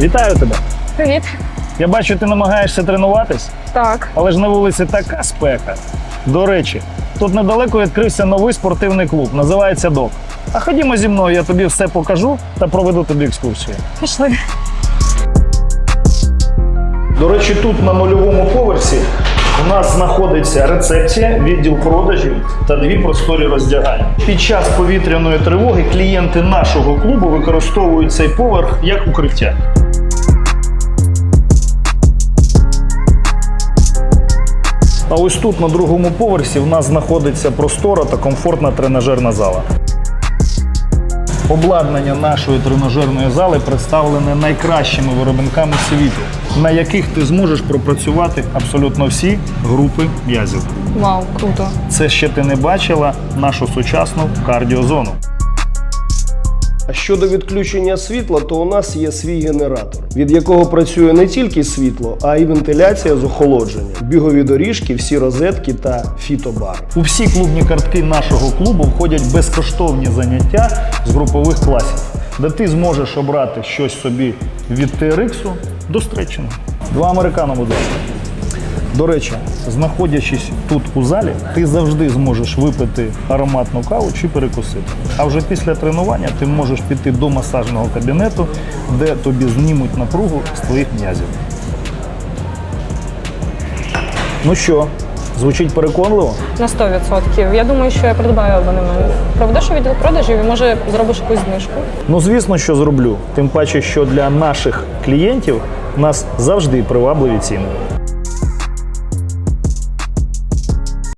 Вітаю тебе! Привіт. Я бачу, ти намагаєшся тренуватись, Так. але ж на вулиці така спека. До речі, тут недалеко відкрився новий спортивний клуб, називається ДОК. А ходімо зі мною, я тобі все покажу та проведу тобі екскурсію. Пішли. До речі, тут на нульовому поверсі у нас знаходиться рецепція, відділ продажів та дві просторі роздягання. Під час повітряної тривоги клієнти нашого клубу використовують цей поверх як укриття. А ось тут на другому поверсі в нас знаходиться простора та комфортна тренажерна зала. Обладнання нашої тренажерної зали представлене найкращими виробниками світу, на яких ти зможеш пропрацювати абсолютно всі групи м'язів. Вау, круто. Це ще ти не бачила нашу сучасну кардіозону. А щодо відключення світла, то у нас є свій генератор, від якого працює не тільки світло, а й вентиляція з охолодження, бігові доріжки, всі розетки та фітобар. У всі клубні картки нашого клубу входять безкоштовні заняття з групових класів, де ти зможеш обрати щось собі від TRX до стретчингу. Два американо, будь. До речі, знаходячись тут у залі, ти завжди зможеш випити ароматну каву чи перекусити. А вже після тренування ти можеш піти до масажного кабінету, де тобі знімуть напругу з твоїх м'язів. Ну що, звучить переконливо? На 100%. Я думаю, що я придбаю абонемент. Проведеш у відділ продажів і може зробиш якусь знижку. Ну, звісно, що зроблю. Тим паче, що для наших клієнтів у нас завжди привабливі ціни.